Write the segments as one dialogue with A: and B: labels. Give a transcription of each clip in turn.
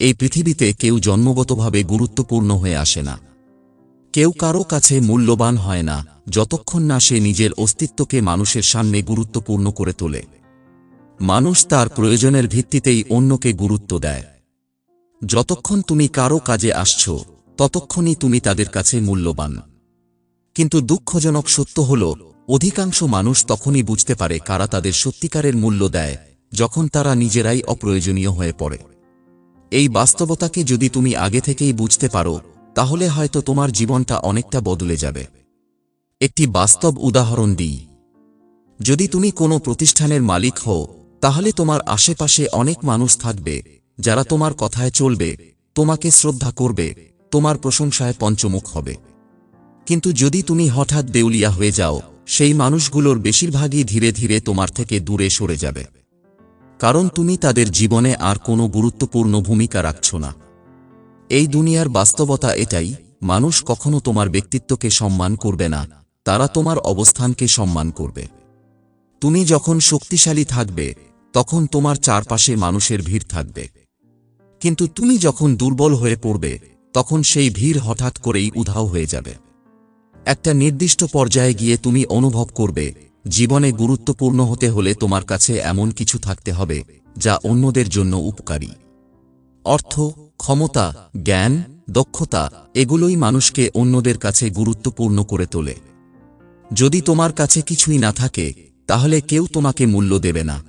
A: এই পৃথিবীতে কেউ জন্মগতভাবে গুরুত্বপূর্ণ হয়ে আসে না। কেউ কারও কাছে মূল্যবান হয় না, যতক্ষণ না সে নিজের অস্তিত্বকে মানুষের সামনে গুরুত্বপূর্ণ করে তোলে। মানুষ তার প্রয়োজনের ভিত্তিতেই অন্যকে গুরুত্ব দেয়। যতক্ষণ তুমি কারও কাজে আসছ, ততক্ষণই তুমি তাদের কাছে মূল্যবান। কিন্তু দুঃখজনক সত্য হল, অধিকাংশ মানুষ তখনই বুঝতে পারে কারা তাদের সত্যিকারের মূল্য দেয়, যখন তারা নিজেরাই অপ্রয়োজনীয় হয়ে পড়ে। এই বাস্তবতাকে যদি তুমি আগে থেকেই বুঝতে পারো, তাহলে হয়তো তোমার জীবনটা অনেকটা বদলে যাবে। একটি বাস্তব উদাহরণ দিই। যদি তুমি কোনো প্রতিষ্ঠানের মালিক হও, তাহলে তোমার আশেপাশে অনেক মানুষ থাকবে, যারা তোমার কথায় চলবে, তোমাকে শ্রদ্ধা করবে, তোমার প্রশংসায় পঞ্চমুখ হবে। কিন্তু যদি তুমি হঠাৎ দেউলিয়া হয়ে যাও, সেই মানুষগুলোর বেশিরভাগই ধীরে ধীরে তোমার থেকে দূরে সরে যাবে। কারণ তুমি তাদের জীবনে আর কোনো গুরুত্বপূর্ণ ভূমিকা রাখছ না। এই দুনিয়ার বাস্তবতা এটাই, মানুষ কখনো তোমার ব্যক্তিত্বকে সম্মান করবে না, তারা তোমার অবস্থানকে সম্মান করবে। তুমি যখন শক্তিশালী থাকবে, তখন তোমার চারপাশে মানুষের ভিড় থাকবে। কিন্তু তুমি যখন দুর্বল হয়ে পড়বে, তখন সেই ভিড় হঠাৎ করেই উধাও হয়ে যাবে। একটা নির্দিষ্ট পর্যায়ে গিয়ে তুমি অনুভব করবে জীবনে গুরুত্বপূর্ণ হতে হলে তোমার কাছে এমন কিছু থাকতে হবে, যা অন্যদের জন্য উপকারী। অর্থ, ক্ষমতা, জ্ঞান, দক্ষতা, এগুলোই মানুষকে অন্যদের কাছে গুরুত্বপূর্ণ করে তোলে। যদি তোমার কাছে কিছুই না থাকে, তাহলে কেউ তোমাকে মূল্য দেবে না।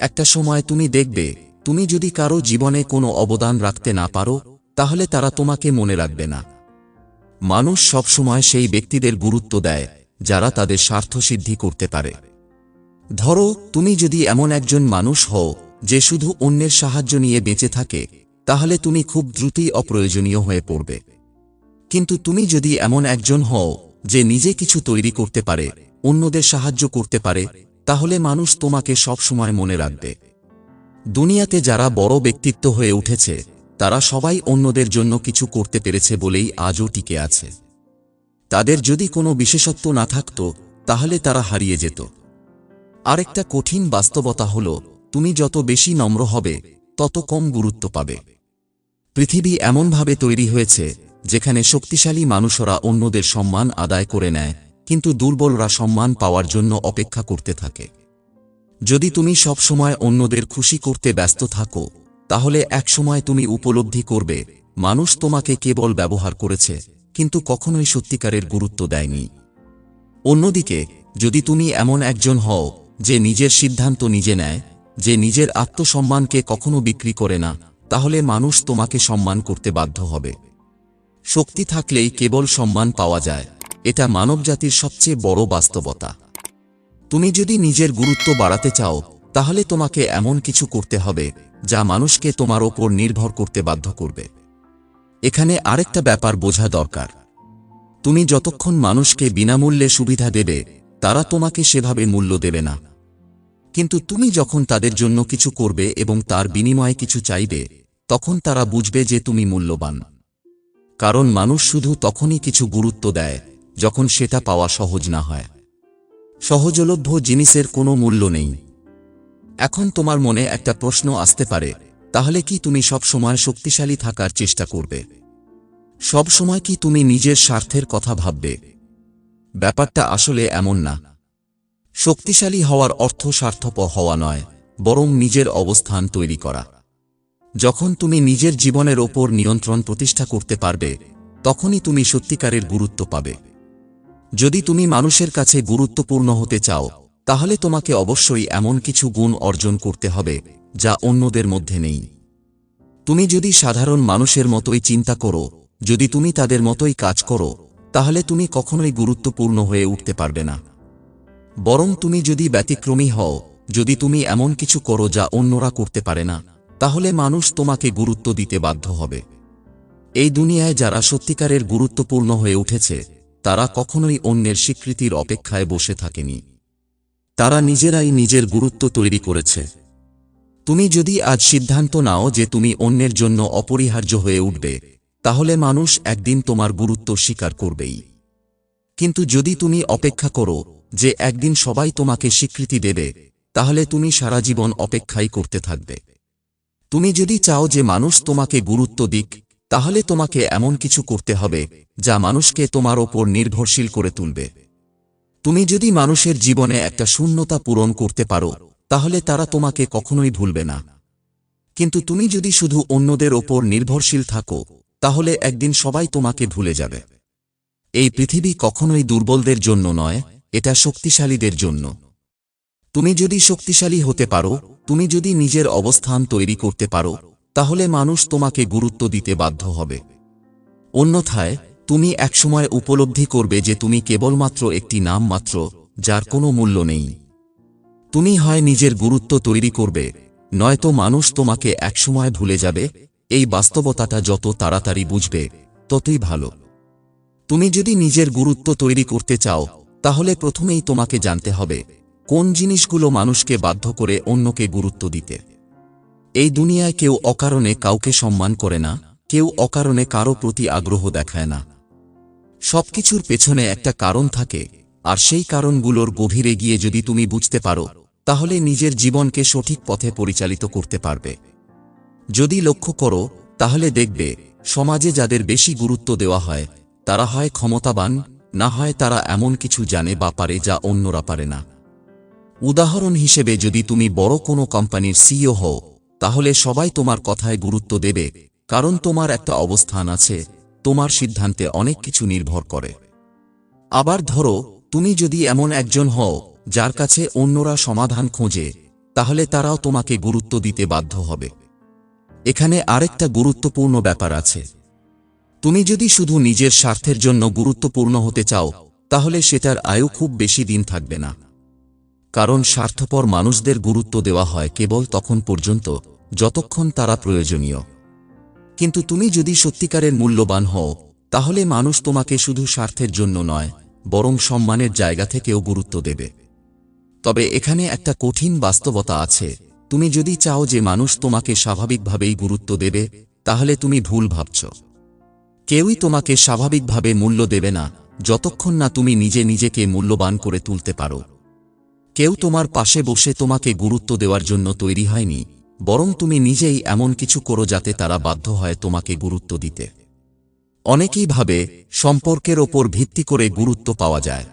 A: একটা সময় তুমি দেখবে, তুমি যদি কারও জীবনে কোনো অবদান রাখতে না পারো, তাহলে তারা তোমাকে মনে রাখবে না। মানুষ সবসময় সেই ব্যক্তিদের গুরুত্ব দেয় যারা তাদের স্বার্থসিদ্ধি করতে পারে। ধরো, তুমি যদি এমন একজন মানুষ হও, যে শুধু অন্যের সাহায্য নিয়ে বেঁচে থাকে, তাহলে তুমি খুব দ্রুতই অপ্রয়োজনীয় হয়ে পড়বে। কিন্তু তুমি যদি এমন একজন হও, যে নিজে কিছু তৈরি করতে পারে, অন্যদের সাহায্য করতে পারে, তাহলে মানুষ তোমাকে সবসময় মনে রাখবে। দুনিয়াতে যারা বড় ব্যক্তিত্ব হয়ে উঠেছে, তারা সবাই অন্যদের জন্য কিছু করতে পেরেছে বলেই আজও টিকে আছে। তাদের যদি কোনো বিশেষত্ব না থাকত, তাহলে তারা হারিয়ে যেত। আরেকটা কঠিন বাস্তবতা হল, তুমি যত বেশি নম্র হবে, তত কম গুরুত্ব পাবে। পৃথিবী এমনভাবে তৈরি হয়েছে, যেখানে শক্তিশালী মানুষরা অন্যদের সম্মান আদায় করে নেয়, কিন্তু দুর্বলরা সম্মান পাওয়ার জন্য অপেক্ষা করতে থাকে। যদি তুমি সবসময় অন্যদের খুশি করতে ব্যস্ত থাকো, তাহলে একসময় তুমি উপলব্ধি করবে, মানুষ তোমাকে কেবল ব্যবহার করেছে কিন্তু কখনোই সত্যিকারের গুরুত্ব দেয়নি। অন্যদিকে, যদি তুমি এমন একজন হও, যে নিজের সিদ্ধান্ত নিজে নেয়, যে নিজের আত্মসম্মানকে কখনো বিক্রি করে না, তাহলে মানুষ তোমাকে সম্মান করতে বাধ্য হবে। শক্তি থাকলেই কেবল সম্মান পাওয়া যায়, এটা মানবজাতির সবচেয়ে বড় বাস্তবতা। তুমি যদি নিজের গুরুত্ব বাড়াতে চাও, তাহলে তোমাকে এমন কিছু করতে হবে, যা মানুষকে তোমার ওপর নির্ভর করতে বাধ্য করবে। এখানে আরেকটা ব্যাপার বোঝা দরকার। তুমি যতক্ষণ মানুষকে বিনামূল্যে সুবিধা দেবে, তারা তোমাকে সেভাবে মূল্য দেবে না। কিন্তু তুমি যখন তাদের জন্য কিছু করবে এবং তার বিনিময়ে কিছু চাইবে, তখন তারা বুঝবে যে তুমি মূল্যবান। কারণ মানুষ শুধু তখনই কিছু গুরুত্ব দেয়, যখন সেটা পাওয়া সহজ না হয়। সহজলভ্য জিনিসের কোনো মূল্য নেই। এখন তোমার মনে একটা প্রশ্ন আসতে পারে তাহলে কি তুমি সব সময় শক্তিশালী থাকার চেষ্টা করবে? সব সময় কি তুমি নিজের স্বার্থের কথা ভাববে? ব্যাপারটা আসলে এমন না। শক্তিশালী হওয়ার অর্থ স্বার্থপর হওয়া নয়, বরং নিজের অবস্থান তৈরি করা। যখন তুমি নিজের জীবনের ওপর নিয়ন্ত্রণ প্রতিষ্ঠা করতে পারবে, তখনই তুমি সত্যিকারের গুরুত্ব পাবে। যদি তুমি মানুষের কাছে গুরুত্বপূর্ণ হতে চাও, তাহলে তোমাকে অবশ্যই এমন কিছু গুণ অর্জন করতে হবে যা অন্যদের মধ্যে নেই। তুমি যদি সাধারণ মানুষের মতোই চিন্তা করো, যদি তুমি তাদের মতোই কাজ করো, তাহলে তুমি কখনোই গুরুত্বপূর্ণ হয়ে উঠতে পারবে না। বরং তুমি যদি ব্যতিক্রমী হও, যদি তুমি এমন কিছু করো যা অন্যরা করতে পারে না, তাহলে মানুষ তোমাকে গুরুত্ব দিতে বাধ্য হবে। এই দুনিয়ায় যারা সত্যিকারের গুরুত্বপূর্ণ হয়ে উঠেছে, তারা কখনোই অন্যের স্বীকৃতির অপেক্ষায় বসে থাকেনি। তারা নিজেরাই নিজের গুরুত্ব তৈরি করেছে। তুমি যদি আজ সিদ্ধান্ত নাও যে তুমি অন্যের জন্য অপরিহার্য হয়ে উঠবে, তাহলে মানুষ একদিন তোমার গুরুত্ব স্বীকার করবেই। কিন্তু যদি তুমি অপেক্ষা করো যে একদিন সবাই তোমাকে স্বীকৃতি দেবে, তাহলে তুমি সারা জীবন অপেক্ষাই করতে থাকবে। তুমি যদি চাও যে মানুষ তোমাকে গুরুত্ব দিক, তাহলে তোমাকে এমন কিছু করতে হবে যা মানুষকে তোমার ওপর নির্ভরশীল করে তুলবে। তুমি যদি মানুষের জীবনে একটা শূন্যতা পূরণ করতে পারো তাহলে তারা তোমাকে কখনোই ভুলবে না। কিন্তু তুমি যদি শুধু অন্যদের ওপর নির্ভরশীল থাকো, তাহলে একদিন সবাই তোমাকে ভুলে যাবে। এই পৃথিবী কখনোই দুর্বলদের জন্য নয়, এটা শক্তিশালীদের জন্য। তুমি যদি শক্তিশালী হতে পারো, তুমি যদি নিজের অবস্থান তৈরি করতে পারো, তাহলে মানুষ তোমাকে গুরুত্ব দিতে বাধ্য হবে। অন্যথায়, তুমি একসময় উপলব্ধি করবে যে তুমি কেবলমাত্র একটি নাম মাত্র, যার কোনো মূল্য নেই। তুমি হয় নিজের গুরুত্ব তৈরি করবে, নয়তো মানুষ তোমাকে একসময় ভুলে যাবে, এই বাস্তবতাটা যত তাড়াতাড়ি বুঝবে, ততই ভালো। তুমি যদি নিজের গুরুত্ব তৈরি করতে চাও, তাহলে প্রথমেই তোমাকে জানতে হবে, কোন জিনিসগুলো মানুষকে বাধ্য করে অন্যকে গুরুত্ব দিতে। এই দুনিয়ায় কেউ অকারণে কাউকে সম্মান করে না, কেউ অকারণে কারও প্রতি আগ্রহ দেখায় না। সবকিছুর পেছনে একটা কারণ থাকে, আর সেই কারণগুলোর গভীরে গিয়ে যদি তুমি বুঝতে পারো তাহলে নিজের জীবনকে সঠিক পথে পরিচালিত করতে পারবে। যদি লক্ষ্য করো, তাহলে দেখবে, সমাজে যাদের বেশি গুরুত্ব দেওয়া হয়, তারা হয় ক্ষমতাবান, না হয় তারা এমন কিছু জানে বা পারে যা অন্যরা পারে না। উদাহরণ হিসেবে যদি তুমি বড় কোনো কোম্পানির সিইও হও, তাহলে সবাই তোমার কথায় গুরুত্ব দেবে, কারণ তোমার একটা অবস্থান আছে, তোমার সিদ্ধান্তে অনেক কিছু নির্ভর করে। আবার ধরো, তুমি যদি এমন একজন হও যার কাছে অন্যরা সমাধান খোঁজে, তাহলে তারাও তোমাকে গুরুত্ব দিতে বাধ্য হবে। এখানে আরেকটা গুরুত্বপূর্ণ ব্যাপার আছে। তুমি যদি শুধু নিজের স্বার্থের জন্য গুরুত্বপূর্ণ হতে চাও, তাহলে সেটার আয়ু খুব বেশি দিন থাকবে না। কারণ স্বার্থপর মানুষদের গুরুত্ব দেওয়া হয় কেবল তখন পর্যন্ত, যতক্ষণ তারা প্রয়োজনীয়। কিন্তু তুমি যদি সত্যিকারের মূল্যবান হও, তাহলে মানুষ তোমাকে শুধু স্বার্থের জন্য নয়, বরং সম্মানের জায়গা থেকেও গুরুত্ব দেবে। তবে এখানে একটা কঠিন বাস্তবতা আছে। তুমি যদি চাও যে মানুষ তোমাকে স্বাভাবিকভাবেই গুরুত্ব দেবে, তাহলে তুমি ভুল ভাবছ। কেউই তোমাকে স্বাভাবিকভাবে মূল্য দেবে না, যতক্ষণ না তুমি নিজে নিজেকে মূল্যবান করে তুলতে পারো। কেউ তোমার পাশে বসে তোমাকে গুরুত্ব দেওয়ার জন্য তৈরি হয়নি, বরং তুমি নিজেই এমন কিছু করো যাতে তারা বাধ্য হয় তোমাকে গুরুত্ব দিতে। অনেকেই ভাবে, সম্পর্কের ওপর ভিত্তি করে গুরুত্ব পাওয়া যায়।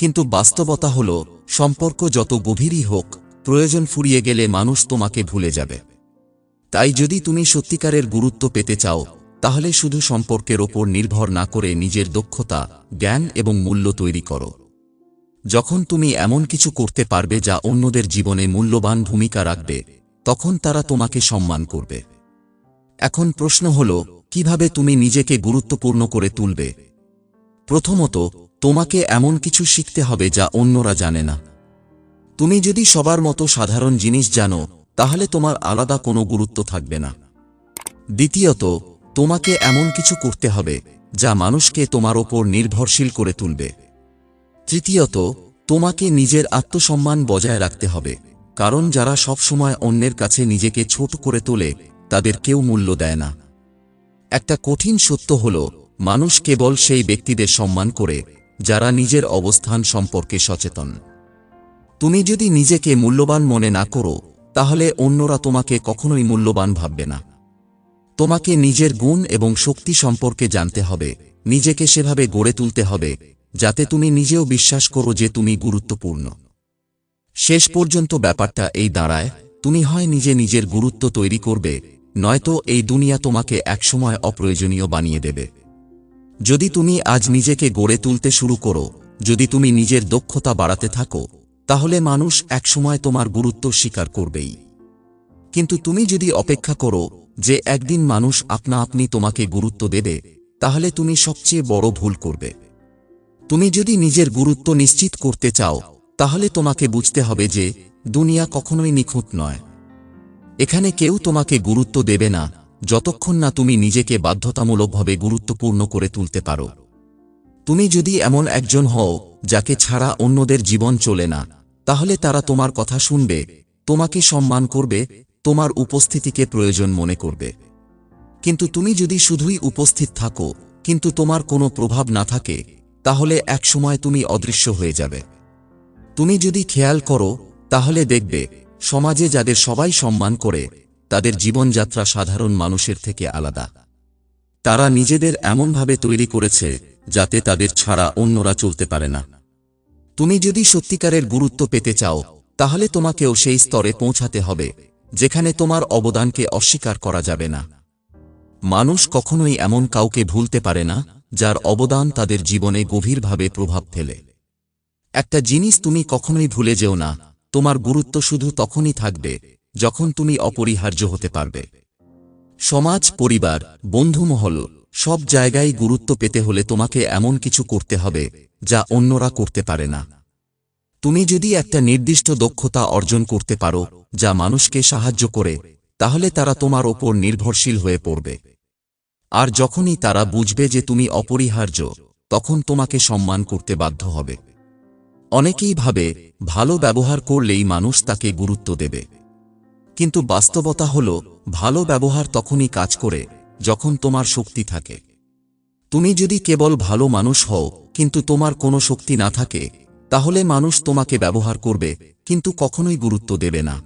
A: কিন্তু বাস্তবতা হল, সম্পর্ক যত গভীরই হোক, প্রয়োজন ফুরিয়ে গেলে মানুষ তোমাকে ভুলে যাবে। তাই যদি তুমি সত্যিকারের গুরুত্ব পেতে চাও, তাহলে শুধু সম্পর্কের ওপর নির্ভর না করে নিজের দক্ষতা, জ্ঞান এবং মূল্য তৈরি করো। যখন তুমি এমন কিছু করতে পারবে যা অন্যদের জীবনে মূল্যবান ভূমিকা রাখবে, তখন তারা তোমাকে সম্মান করবে। এখন প্রশ্ন হল, কীভাবে তুমি নিজেকে গুরুত্বপূর্ণ করে তুলবে? প্রথমত তোমাকে এমন কিছু শিখতে হবে যা অন্যরা জানে না। তুমি যদি সবার মতো সাধারণ জিনিস জানো, তাহলে তোমার আলাদা কোনো গুরুত্ব থাকবে না। দ্বিতীয়ত, তোমাকে এমন কিছু করতে হবে যা মানুষকে তোমার ওপর নির্ভরশীল করে তুলবে। তৃতীয়ত, তোমাকে নিজের আত্মসম্মান বজায় রাখতে হবে, কারণ যারা সবসময় অন্যের কাছে নিজেকে ছোট করে তোলে, তাদের কেউ মূল্য দেয় না। একটা কঠিন সত্য হল, মানুষ কেবল সেই ব্যক্তিদের সম্মান করে যারা নিজের অবস্থান সম্পর্কে সচেতন। তুমি যদি নিজেকে মূল্যবান মনে না করো, তাহলে অন্যরা তোমাকে কখনোই মূল্যবান ভাববে না। তোমাকে নিজের গুণ এবং শক্তি সম্পর্কে জানতে হবে, নিজেকে সেভাবে গড়ে তুলতে হবে, যাতে তুমি নিজেও বিশ্বাস করো যে তুমি গুরুত্বপূর্ণ। শেষ পর্যন্ত ব্যাপারটা এই দাঁড়ায়, তুমি হয় নিজে নিজের গুরুত্ব তৈরি করবে, নয়তো এই দুনিয়া তোমাকে একসময় অপ্রয়োজনীয় বানিয়ে দেবে। যদি তুমি আজ নিজেকে গড়ে তুলতে শুরু করো, যদি তুমি নিজের দক্ষতা বাড়াতে থাকো, তাহলে মানুষ একসময় তোমার গুরুত্ব স্বীকার করবেই। কিন্তু তুমি যদি অপেক্ষা করো যে একদিন মানুষ আপনা আপনি তোমাকে গুরুত্ব দেবে, তাহলে তুমি সবচেয়ে বড় ভুল করবে। তুমি যদি নিজের গুরুত্ব নিশ্চিত করতে চাও, তাহলে তোমাকে বুঝতে হবে যে দুনিয়া কখনোই নিখুঁত নয়। এখানে কেউ তোমাকে গুরুত্ব দেবে না যতক্ষণ না তুমি নিজেকে বাধ্যতামূলকভাবে গুরুত্বপূর্ণ করে তুলতে পারো। তুমি যদি এমন একজন হও, যাকে ছাড়া অন্যদের জীবন চলে না, তাহলে তারা তোমার কথা শুনবে, তোমাকে সম্মান করবে, তোমার উপস্থিতিকে প্রয়োজন মনে করবে। কিন্তু তুমি যদি শুধুই উপস্থিত থাকো, কিন্তু তোমার কোনো প্রভাব না থাকে, তাহলে একসময় তুমি অদৃশ্য হয়ে যাবে। তুমি যদি খেয়াল করো, তাহলে দেখবে, সমাজে যাদের সবাই সম্মান করে তাদের জীবনযাত্রা সাধারণ মানুষের থেকে আলাদা। তারা নিজেদের এমনভাবে তৈরি করেছে যাতে তাদের ছাড়া অন্যরা চলতে পারে না। তুমি যদি সত্যিকারের গুরুত্ব পেতে চাও, তাহলে তোমাকেও সেই স্তরে পৌঁছাতে হবে, যেখানে তোমার অবদানকে অস্বীকার করা যাবে না। মানুষ কখনোই এমন কাউকে ভুলতে পারে না, যার অবদান তাদের জীবনে গভীরভাবে প্রভাব ফেলে। একটা জিনিস তুমি কখনোই ভুলে যেও না, তোমার গুরুত্ব শুধু তখনই থাকবে যখন তুমি অপরিহার্য হতে পারবে। সমাজ, পরিবার, বন্ধুমহল, সব জায়গায় গুরুত্ব পেতে হলে তোমাকে এমন কিছু করতে হবে যা অন্যরা করতে পারে না। তুমি যদি একটা নির্দিষ্ট দক্ষতা অর্জন করতে পারো যা মানুষকে সাহায্য করে, তাহলে তারা তোমার ওপর নির্ভরশীল হয়ে পড়বে। আর যখনই তারা বুঝবে যে তুমি অপরিহার্য, তখন তোমাকে সম্মান করতে বাধ্য হবে। অনেকেই ভাবে, ভালো ব্যবহার করলেই মানুষ তাকে গুরুত্ব দেবে। কিন্তু বাস্তবতা হল, ভালো ব্যবহার তখনই কাজ করে, যখন তোমার শক্তি থাকে। তুমি যদি কেবল ভালো মানুষ হও, কিন্তু তোমার কোনো শক্তি না থাকে, তাহলে মানুষ তোমাকে ব্যবহার করবে, কিন্তু কখনোই গুরুত্ব দেবে না।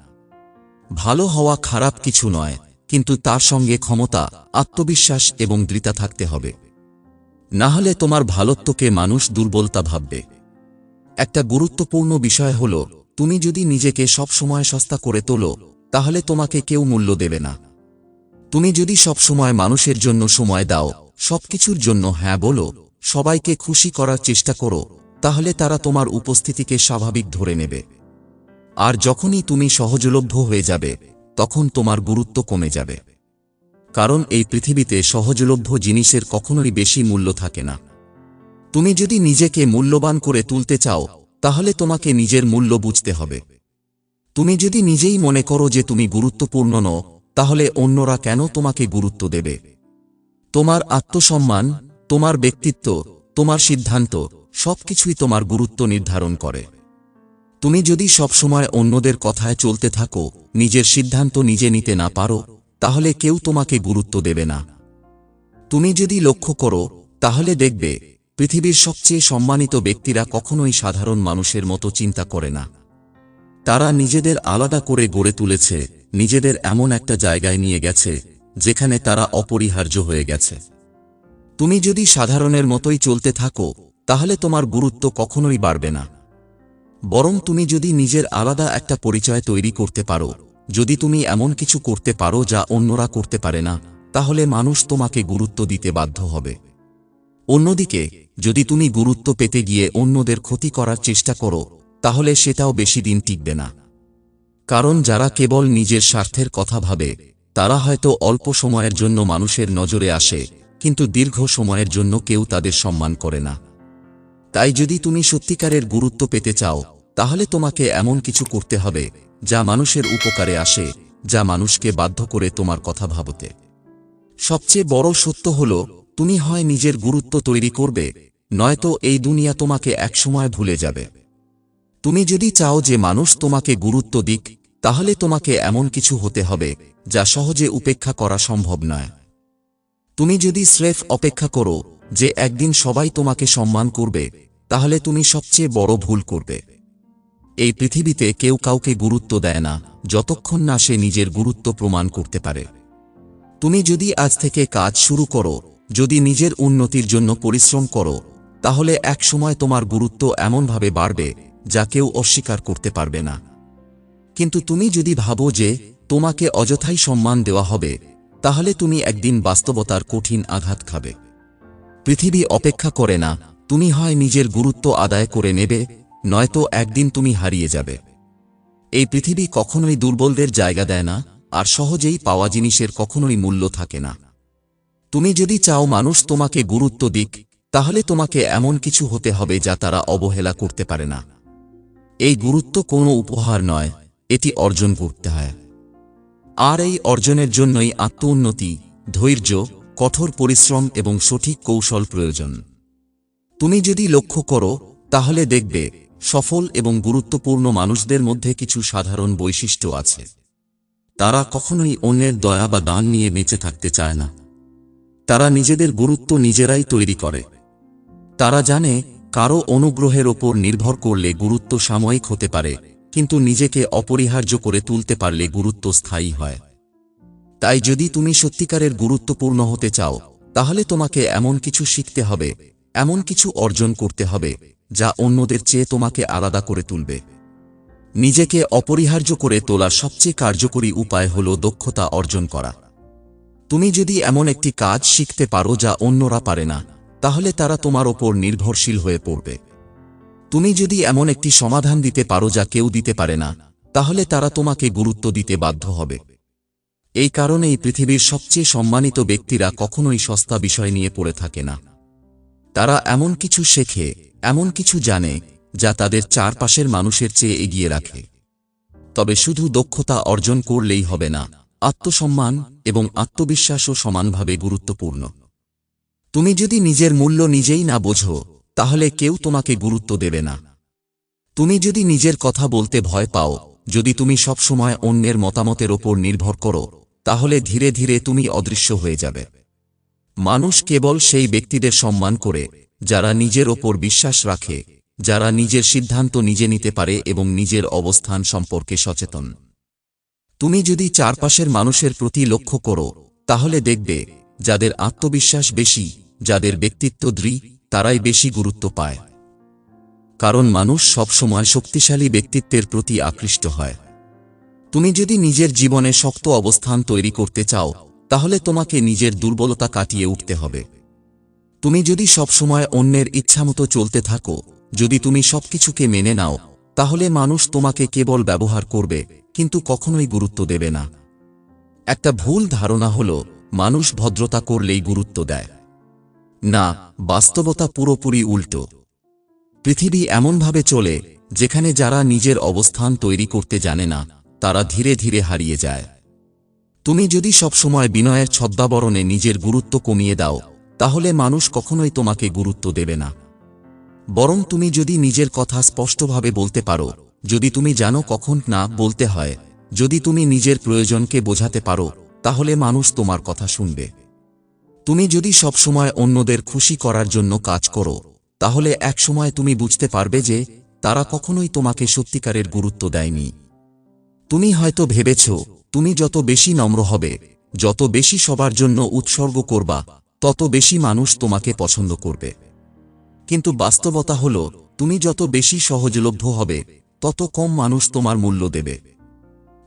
A: ভালো হওয়া খারাপ কিছু নয়, কিন্তু তার সঙ্গে ক্ষমতা, আত্মবিশ্বাস এবং দৃঢ়তা থাকতে হবে। না হলে তোমার ভালোত্বকে মানুষ দুর্বলতা ভাববে। একটা গুরুত্বপূর্ণ বিষয় হল, তুমি যদি নিজেকে সবসময় সস্তা করে তোলো তাহলে তোমাকে কেউ মূল্য দেবে না। তুমি যদি সবসময় মানুষের জন্য সময় দাও, সবকিছুর জন্য হ্যাঁ বলো, সবাইকে খুশি করার চেষ্টা করো, তাহলে তারা তোমার উপস্থিতিকে স্বাভাবিক ধরে নেবে। আর যখনই তুমি সহজলভ্য হয়ে যাবে, তখন তোমার গুরুত্ব কমে যাবে। কারণ এই পৃথিবীতে সহজলভ্য জিনিসের কখনোই বেশি মূল্য থাকে না। তুমি যদি নিজেকে মূল্যবান করে তুলতে চাও, তাহলে তোমাকে নিজের মূল্য বুঝতে হবে। তুমি যদি নিজেই মনে করো যে তুমি গুরুত্বপূর্ণ নও, তাহলে অন্যরা কেন তোমাকে গুরুত্ব দেবে? তোমার আত্মসম্মান, তোমার ব্যক্তিত্ব, তোমার সিদ্ধান্ত, সবকিছুই তোমার গুরুত্ব নির্ধারণ করে। তুমি যদি সবসময় অন্যদের কথায় চলতে থাকো, নিজের সিদ্ধান্ত নিজে নিতে না পারো, তাহলে কেউ তোমাকে গুরুত্ব দেবে না। তুমি যদি লক্ষ্য করো, তাহলে দেখবে, পৃথিবীর সবচেয়ে সম্মানিত ব্যক্তিরা কখনোই সাধারণ মানুষের মতো চিন্তা করে না। তারা নিজেদের আলাদা করে গড়ে তুলেছে, নিজেদের এমন একটা জায়গায় নিয়ে গেছে, যেখানে তারা অপরিহার্য হয়ে গেছে। তুমি যদি সাধারণের মতোই চলতে থাকো, তাহলে তোমার গুরুত্ব কখনোই বাড়বে না। বরং তুমি যদি নিজের আলাদা একটা পরিচয় তৈরি করতে পারো, যদি তুমি এমন কিছু করতে পারো যা অন্যরা করতে পারে না, তাহলে মানুষ তোমাকে গুরুত্ব দিতে বাধ্য হবে। অন্যদিকে, যদি তুমি গুরুত্ব পেতে গিয়ে অন্যদের ক্ষতি করার চেষ্টা করো তাহলে সেটাও বেশি দিন টিকবে না। কারণ যারা কেবল নিজের স্বার্থের কথা ভাবে, তারা হয়তো অল্প সময়ের জন্য মানুষের নজরে আসে, কিন্তু দীর্ঘ সময়ের জন্য কেউ তাদের সম্মান করে না। তাই যদি তুমি সত্যিকারের গুরুত্ব পেতে চাও, তাহলে তোমাকে এমন কিছু করতে হবে, যা মানুষের উপকারে আসে, যা মানুষকে বাধ্য করে তোমার কথা ভাবতে। সবচেয়ে বড় সত্য হল, তুমি হয় নিজের গুরুত্ব তৈরি করবে, নয়তো এই দুনিয়া তোমাকে একসময় ভুলে যাবে। তুমি যদি চাও যে মানুষ তোমাকে গুরুত্ব দিক, তাহলে তোমাকে এমন কিছু হতে হবে, যা সহজে উপেক্ষা করা সম্ভব নয়। তুমি যদি স্রেফ অপেক্ষা করো, যে একদিন সবাই তোমাকে সম্মান করবে, তাহলে তুমি সবচেয়ে বড় ভুল করবে। এই পৃথিবীতে কেউ কাউকে গুরুত্ব দেয় না, যতক্ষণ না সে নিজের গুরুত্ব প্রমাণ করতে পারে। তুমি যদি আজ থেকে কাজ শুরু করো, যদি নিজের উন্নতির জন্য পরিশ্রম করো, তাহলে এক সময় তোমার গুরুত্ব এমনভাবে বাড়বে যা কেউ অস্বীকার করতে পারবে না। কিন্তু তুমি যদি ভাবো যে তোমাকে অযথাই সম্মান দেওয়া হবে, তাহলে তুমি একদিন বাস্তবতার কঠিন আঘাত খাবে। পৃথিবী অপেক্ষা করে না, তুমি হয় নিজের গুরুত্ব আদায় করে নেবে, নয়তো একদিন তুমি হারিয়ে যাবে। এই পৃথিবী কখনোই দুর্বলদের জায়গা দেয় না, আর সহজেই পাওয়া জিনিসের কখনোই মূল্য থাকে না। তুমি যদি চাও মানুষ তোমাকে গুরুত্ব দিক, তাহলে তোমাকে এমন কিছু হতে হবে যা তারা অবহেলা করতে পারে না। এই গুরুত্ব কোনো উপহার নয়, এটি অর্জন করতে হয়। আর এই অর্জনের জন্যই আত্ম উন্নতি ধৈর্য, কঠোর পরিশ্রম এবং সঠিক কৌশল প্রয়োজন। তুমি যদি লক্ষ্য করো, তাহলে দেখবে, সফল এবং গুরুত্বপূর্ণ মানুষদের মধ্যে কিছু সাধারণ বৈশিষ্ট্য আছে। তারা কখনোই অন্যের দয়া বা দান নিয়ে বেঁচে থাকতে চায় না। তারা নিজেদের গুরুত্ব নিজেরাই তৈরি করে। তারা জানে কারও অনুগ্রহের ওপর নির্ভর করলে গুরুত্ব সাময়িক হতে পারে, কিন্তু নিজেকে অপরিহার্য করে তুলতে পারলে গুরুত্ব স্থায়ী হয়। তাই যদি তুমি সত্যিকারের গুরুত্বপূর্ণ হতে চাও, তাহলে তোমাকে এমন কিছু শিখতে হবে, এমন কিছু অর্জন করতে হবে, যা অন্যদের চেয়ে তোমাকে আলাদা করে তুলবে। নিজেকে অপরিহার্য করে তোলার সবচেয়ে কার্যকরী উপায় হল দক্ষতা অর্জন করা। তুমি যদি এমন একটি কাজ শিখতে পারো যা অন্যরা পারে না তাহলে তারা তোমার ওপর নির্ভরশীল হয়ে পড়বে। তুমি যদি এমন একটি সমাধান দিতে পারো যা কেউ দিতে পারে না, তাহলে তারা তোমাকে গুরুত্ব দিতে বাধ্য হবে। এই কারণেই পৃথিবীর সবচেয়ে সম্মানিত ব্যক্তিরা কখনোই সস্তা বিষয় নিয়ে পড়ে থাকে না। তারা এমন কিছু শেখে, এমন কিছু জানে, যা তাদের চারপাশের মানুষের চেয়ে এগিয়ে রাখে। তবে শুধু দক্ষতা অর্জন করলেই হবে না, আত্মসম্মান এবং আত্মবিশ্বাসও সমানভাবে গুরুত্বপূর্ণ। তুমি যদি নিজের মূল্য নিজেই না বোঝো, তাহলে কেউ তোমাকে গুরুত্ব দেবে না। তুমি যদি নিজের কথা বলতে ভয় পাও, যদি তুমি সবসময় অন্যের মতামতের ওপর নির্ভর করো, তাহলে ধীরে ধীরে তুমি অদৃশ্য হয়ে যাবে। মানুষ কেবল সেই ব্যক্তিদের সম্মান করে, যারা নিজের ওপর বিশ্বাস রাখে, যারা নিজের সিদ্ধান্ত নিজে নিতে পারে এবং নিজের অবস্থান সম্পর্কে সচেতন। তুমি যদি চারপাশের মানুষের প্রতি লক্ষ্য করো, তাহলে দেখবে, যাদের আত্মবিশ্বাস বেশি যাদের ব্যক্তিত্ব দৃঢ়, তারাই বেশি গুরুত্ব পায়। কারণ মানুষ সবসময় শক্তিশালী ব্যক্তিত্বের প্রতি আকৃষ্ট হয়। তুমি যদি নিজের জীবনে শক্ত অবস্থান তৈরি করতে চাও, তাহলে তোমাকে নিজের দুর্বলতা কাটিয়ে উঠতে হবে। তুমি যদি সবসময় অন্যের ইচ্ছামতো চলতে থাকো, যদি তুমি সবকিছুকে মেনে নাও, তাহলে মানুষ তোমাকে কেবল ব্যবহার করবে, কিন্তু কখনোই গুরুত্ব দেবে না। একটা ভুল ধারণা হল, মানুষ ভদ্রতা করলেই গুরুত্ব দেয়। না, বাস্তবতা পুরোপুরি উল্টো। পৃথিবী এমনভাবে চলে, যেখানে যারা নিজের অবস্থান তৈরি করতে জানে না, তারা ধীরে ধীরে হারিয়ে যায়। তুমি যদি সবসময় বিনয়ের ছদ্মাবরণে নিজের গুরুত্ব কমিয়ে দাও, তাহলে মানুষ কখনোই তোমাকে গুরুত্ব দেবে না। বরং তুমি যদি নিজের কথা স্পষ্টভাবে বলতে পারো, যদি তুমি জানো কখন না বলতে হয়, যদি তুমি নিজের প্রয়োজনকে বোঝাতে পারো, তাহলে মানুষ তোমার কথা শুনবে। তুমি যদি সবসময় অন্যদের খুশি করার জন্য কাজ করো, তাহলে একসময় তুমি বুঝতে পারবে যে তারা কখনোই তোমাকে সত্যিকারের গুরুত্ব দেয়নি। তুমি হয়তো ভেবেছ, তুমি যত বেশি নম্র হবে, যত বেশি সবার জন্য উৎসর্গ করবা, তত বেশি মানুষ তোমাকে পছন্দ করবে। কিন্তু বাস্তবতা হল, তুমি যত বেশি সহজলভ্য হবে, তত কম মানুষ তোমার মূল্য দেবে।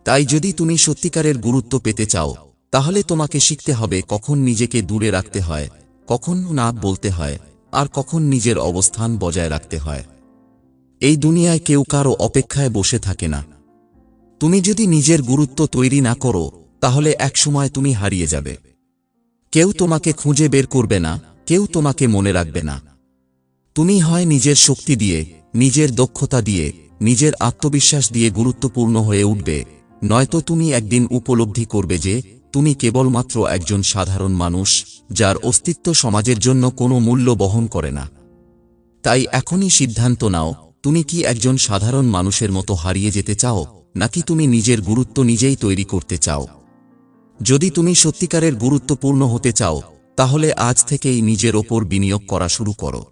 A: তাই যদি তুমি সত্যিকারের গুরুত্ব পেতে চাও তাহলে তোমাকে শিখতে হবে কখন নিজেকে দূরে রাখতে হয়, কখন না বলতে হয়, আর কখন নিজের অবস্থান বজায় রাখতে হয়। এই দুনিয়ায় কেউ কারও অপেক্ষায় বসে থাকে না। তুমি যদি নিজের গুরুত্ব তৈরি না করো, তাহলে একসময় তুমি হারিয়ে যাবে। কেউ তোমাকে খুঁজে বের করবে না, কেউ তোমাকে মনে রাখবে না। তুমি হয় নিজের শক্তি দিয়ে, নিজের দক্ষতা দিয়ে, নিজের আত্মবিশ্বাস দিয়ে গুরুত্বপূর্ণ হয়ে উঠবে, নয়তো তুমি একদিন উপলব্ধি করবে যে তুমি কেবলমাত্র একজন সাধারণ মানুষ, যার অস্তিত্ব সমাজের জন্য কোনো মূল্য বহন করে না। তাই এখনই সিদ্ধান্ত নাও, তুমি কি একজন সাধারণ মানুষের মতো হারিয়ে যেতে চাও, নাকি তুমি নিজের গুরুত্ব নিজেই তৈরি করতে চাও? যদি তুমি সত্যিকারের গুরুত্বপূর্ণ হতে চাও, তাহলে আজ থেকেই নিজের ওপর বিনিয়োগ করা শুরু করো।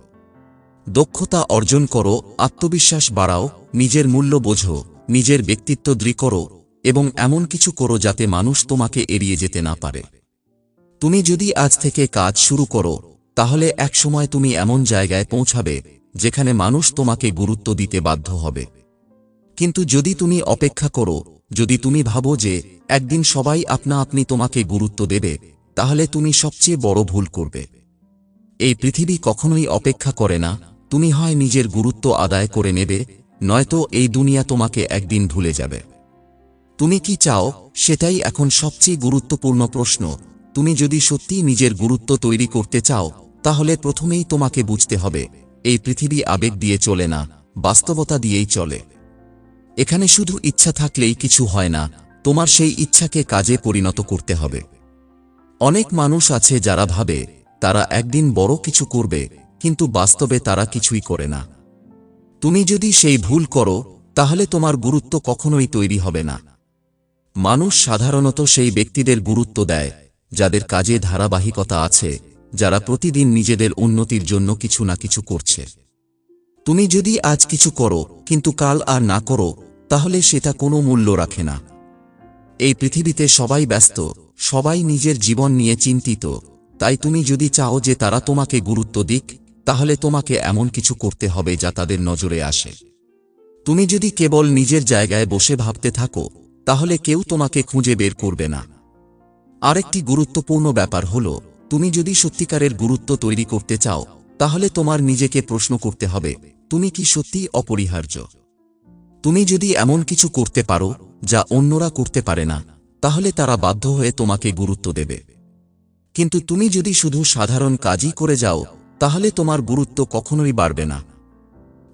A: দক্ষতা অর্জন করো, আত্মবিশ্বাস বাড়াও, নিজের মূল্য বোঝো, নিজের ব্যক্তিত্ব দৃঢ় করো এবং এমন কিছু করো যাতে মানুষ তোমাকে এড়িয়ে যেতে না পারে। তুমি যদি আজ থেকে কাজ শুরু করো, তাহলে একসময় তুমি এমন জায়গায় পৌঁছাবে, যেখানে মানুষ তোমাকে গুরুত্ব দিতে বাধ্য হবে। কিন্তু যদি তুমি অপেক্ষা করো, যদি তুমি ভাবো যে একদিন সবাই আপনা আপনি তোমাকে গুরুত্ব দেবে, তাহলে তুমি সবচেয়ে বড় ভুল করবে। এই পৃথিবী কখনোই অপেক্ষা করে না, তুমি হয় নিজের গুরুত্ব আদায় করে নেবে, নয়তো এই দুনিয়া তোমাকে একদিন ভুলে যাবে। তুমি কি চাও? সেটাই এখন সবচেয়ে গুরুত্বপূর্ণ প্রশ্ন। তুমি যদি সত্যি নিজের গুরুত্ব তৈরি করতে চাও, তাহলে প্রথমেই তোমাকে বুঝতে হবে, এই পৃথিবী আবেগ দিয়ে চলে না, বাস্তবতা দিয়েই চলে। এখানে শুধু ইচ্ছা থাকলেই কিছু হয় না, তোমার সেই ইচ্ছাকে কাজে পরিণত করতে হবে। অনেক মানুষ আছে যারা ভাবে, তারা একদিন বড় কিছু করবে, কিন্তু বাস্তবে তারা কিছুই করে না। তুমি যদি সেই ভুল করো, তাহলে তোমার গুরুত্ব কখনোই তৈরি হবে না। মানুষ সাধারণত সেই ব্যক্তিদের গুরুত্ব দেয়, যাদের কাজে ধারাবাহিকতা আছে, যারা প্রতিদিন নিজেদের উন্নতির জন্য কিছু না কিছু করছে। তুমি যদি আজ কিছু করো, কিন্তু কাল আর না করো, তাহলে সেটা কোনো মূল্য রাখে না। এই পৃথিবীতে সবাই ব্যস্ত, সবাই নিজের জীবন নিয়ে চিন্তিত, তাই তুমি যদি চাও যে তারা তোমাকে গুরুত্ব দিক, তাহলে তোমাকে এমন কিছু করতে হবে যা তাদের নজরে আসে। তুমি যদি কেবল নিজের জায়গায় বসে ভাবতে থাকো তাহলে কেউ তোমাকে খুঁজে বের করবে না। আরেকটি গুরুত্বপূর্ণ ব্যাপার হল, তুমি যদি সত্যিকারের গুরুত্ব তৈরি করতে চাও, তাহলে তোমার নিজেকে প্রশ্ন করতে হবে, তুমি কি সত্যি অপরিহার্য? তুমি যদি এমন কিছু করতে পারো, যা অন্যরা করতে পারে না, তাহলে তারা বাধ্য হয়ে তোমাকে গুরুত্ব দেবে। কিন্তু তুমি যদি শুধু সাধারণ কাজই করে যাও, তাহলে তোমার গুরুত্ব কখনোই বাড়বে না।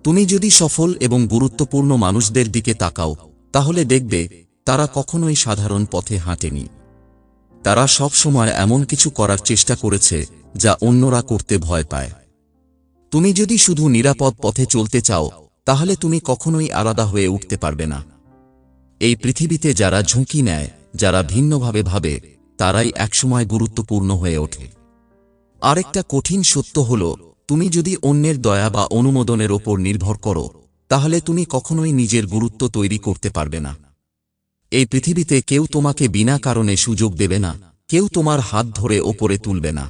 A: তুমি যদি সফল এবং গুরুত্বপূর্ণ মানুষদের দিকে তাকাও, তাহলে দেখবে তারা কখনোই সাধারণ পথে হাঁটেনি। তারা সব সময় এমন কিছু করার চেষ্টা করেছে, যা অন্যরা করতে ভয় পায়। তুমি যদি শুধু নিরাপদ পথে চলতে চাও, তাহলে তুমি কখনোই আলাদা হয়ে উঠতে পারবে না। এই পৃথিবীতে যারা ঝুঁকি নেয়, যারা ভিন্নভাবে ভাবে, তারাই একসময় গুরুত্বপূর্ণ হয়ে ওঠে। আরেকটা কঠিন সত্য হল, তুমি যদি অন্যের দয়া বা অনুমোদনের ওপর নির্ভর করো, তাহলে তুমি কখনোই নিজের গুরুত্ব তৈরি করতে পারবে না। এই পৃথিবীতে কেউ তোমাকে বিনা কারণে সুযোগ দেবে না, কেউ তোমার হাত ধরে ওপরে তুলবে না।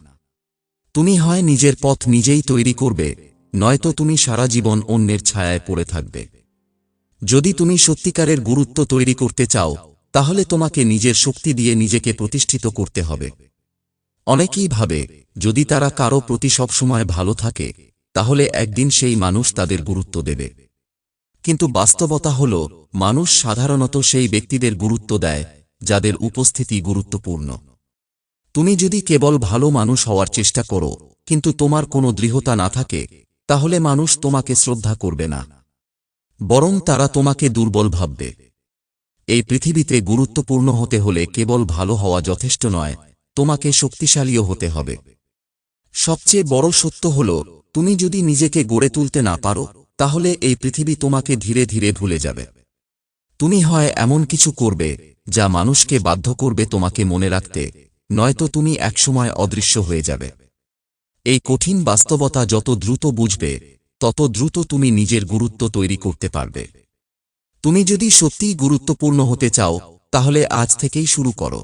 A: তুমি হয় নিজের পথ নিজেই তৈরি করবে, নয়তো তুমি সারা জীবন অন্যের ছায়ায় পড়ে থাকবে। যদি তুমি সত্যিকারের গুরুত্ব তৈরি করতে চাও, তাহলে তোমাকে নিজের শক্তি দিয়ে নিজেকে প্রতিষ্ঠিত করতে হবে। অনেকেই ভাবে, যদি তারা কারও প্রতি সবসময় ভালো থাকে, তাহলে একদিন সেই মানুষ তাদের গুরুত্ব দেবে। কিন্তু বাস্তবতা হল, মানুষ সাধারণত সেই ব্যক্তিদের গুরুত্ব দেয়, যাদের উপস্থিতি গুরুত্বপূর্ণ। তুমি যদি কেবল ভালো মানুষ হওয়ার চেষ্টা করো, কিন্তু তোমার কোনো দৃঢ়তা না থাকে, তাহলে মানুষ তোমাকে শ্রদ্ধা করবে না। বরং তারা তোমাকে দুর্বল ভাববে। এই পৃথিবীতে গুরুত্বপূর্ণ হতে হলে কেবল ভালো হওয়া যথেষ্ট নয়, তোমাকে শক্তিশালীও হতে হবে। সবচেয়ে বড় সত্য হল, তুমি যদি নিজেকে গড়ে তুলতে না পারো তাহলে এই পৃথিবী তোমাকে ধীরে ধীরে ভুলে যাবে। তুমি হয় এমন কিছু করবে যা মানুষকে বাধ্য করবে তোমাকে মনে রাখতে, নয়তো তুমি একসময় অদৃশ্য হয়ে যাবে। এই কঠিন বাস্তবতা যত দ্রুত বুঝবে, তত দ্রুত তুমি নিজের গুরুত্ব তৈরি করতে পারবে। তুমি যদি সত্যিই গুরুত্বপূর্ণ হতে চাও, তাহলে আজ থেকেই শুরু করো।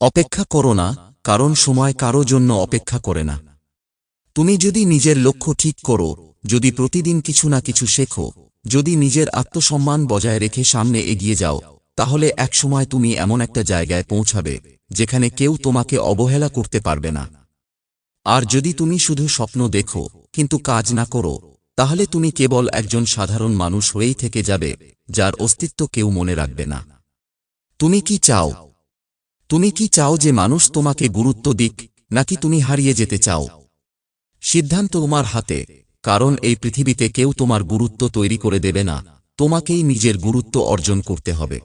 A: অপেক্ষা করো না, কারণ সময় কারও জন্য অপেক্ষা করে না। তুমি যদি নিজের লক্ষ্য ঠিক করো যদি প্রতিদিন কিছু না কিছু শেখো, যদি নিজের আত্মসম্মান বজায় রেখে সামনে এগিয়ে যাও, তাহলে একসময় তুমি এমন একটা জায়গায় পৌঁছাবে, যেখানে কেউ তোমাকে অবহেলা করতে পারবে না। আর যদি তুমি শুধু স্বপ্ন দেখো, কিন্তু কাজ না করো, তাহলে তুমি কেবল একজন সাধারণ মানুষ হয়েই থেকে যাবে, যার অস্তিত্ব কেউ মনে রাখবে না। তুমি কি চাও? তুমি কি চাও যে মানুষ তোমাকে গুরুত্ব দিক, নাকি তুমি হারিয়ে যেতে চাও? সিদ্ধান্ত তোমার হাতে। কারণ এই পৃথিবীতে কেউ তোমার গুরুত্ব তৈরি করে দেবে না। তোমাকেই নিজের গুরুত্ব অর্জন করতে হবে।